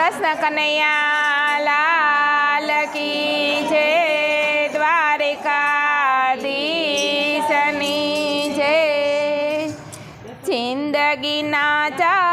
કૃષ્ણ કનૈયા લાલ કી જય દ્વારકાધીશની છે. જિંદગીના ચાર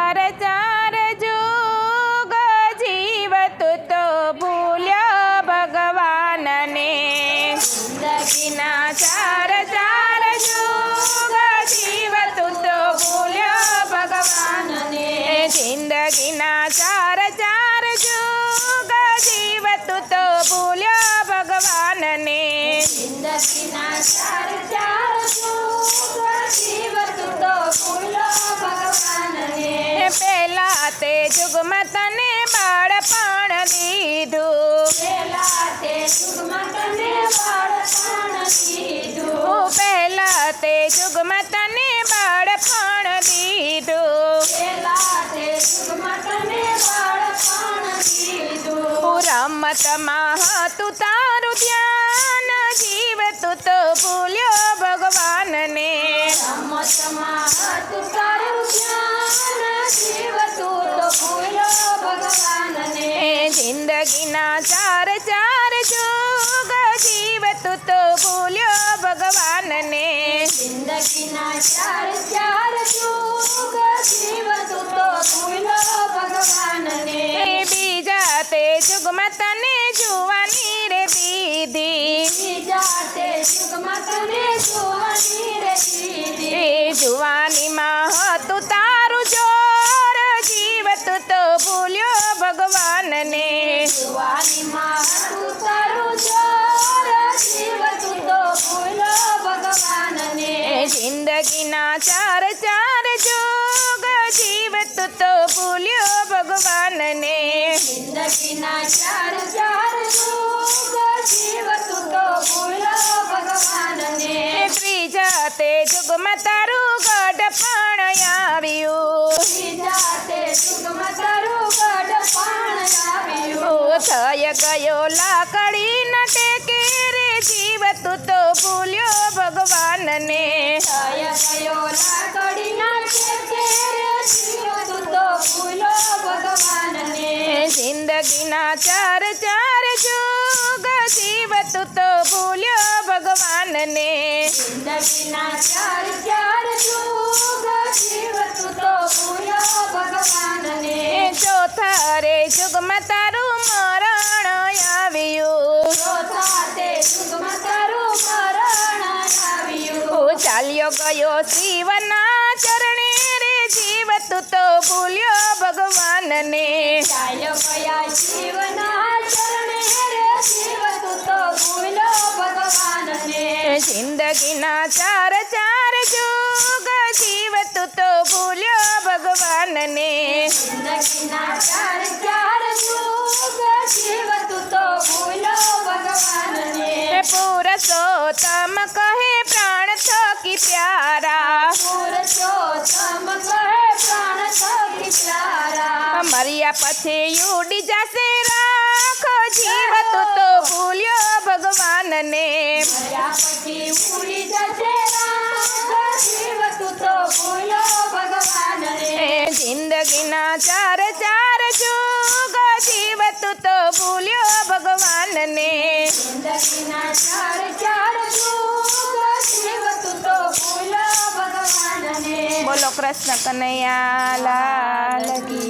ભૂલ્યો ભગવાનને. જિંદગીના ચાર તો પહેલા જુગમાં તને બાળપણ દીધું. પહેલા તે જુગમાં તને રમતમાં હતું તારું ધ્યાન. જીવતું તો ભૂલ્યો ભગવાનને. રમતમાં હતું તારું ધ્યાન. જીવતું તો ભૂલો ભગવાનને. જિંદગીના ચાર ચાર જોગ જીવ તું તો ભૂલ્યો ભગવાનને. જિંદગીના ચાર ચાર યુગમાં તને જોવાની રે દીદી. એ જુવાનીમાં હતું તારું જોર, જીવતું તો ભૂલ્યો તો ભૂલો ભગવાનને જિંદગીના ચાર જિંદગીના ચાર ચાર જોગ જીવ તું તો ભૂલો ભગવાનને. ત્રીજા તે જુગમાં તારું ગઢ પણ આવ્યું. બીજા તે યુગમાં તારું ગઢ પણ આવ્યું. થય ગયો લાકડી ન ટેકે રે જીવતું તો ભૂલ્યો ભગવાનને. થય ગયો જિંદગીના ચાર ચાર જુગ જીવતું તો ભૂલ્યો ભગવાનને. જિંદગીના ચાર તો ભગવાનને. ચોથા રે જુગમાં તારું મરણ આવ્યું. ચોથા તે યુગમાં તારું મરણ આવ્યું. ચાલ્યો ગયો શિવના ચરણે રે જીવતું તો ભૂલ્યો ભગવાનને. ચાલ્યો ગયા શિવના ચરણે રે જીવતું તો ભૂલો ભગવાનને. જિંદગીના ચાર ચાર જુગ જીવતું તો ભૂલ્યો ભગવાનને. જિંદગીના ચાર પછી ઉડી જશે રાખો જીવતું તો ભૂલ્યો ભગવાનને. પછી ઉડી જશે તો ભગવાનને. જિંદગીના ચાર ચાર જુગ જીવતું તો ભૂલ્યો ભગવાનને. જિંદગીના ચાર ચાર તો ભગવાનને. બોલો કૃષ્ણ કનૈયા લાલ કી.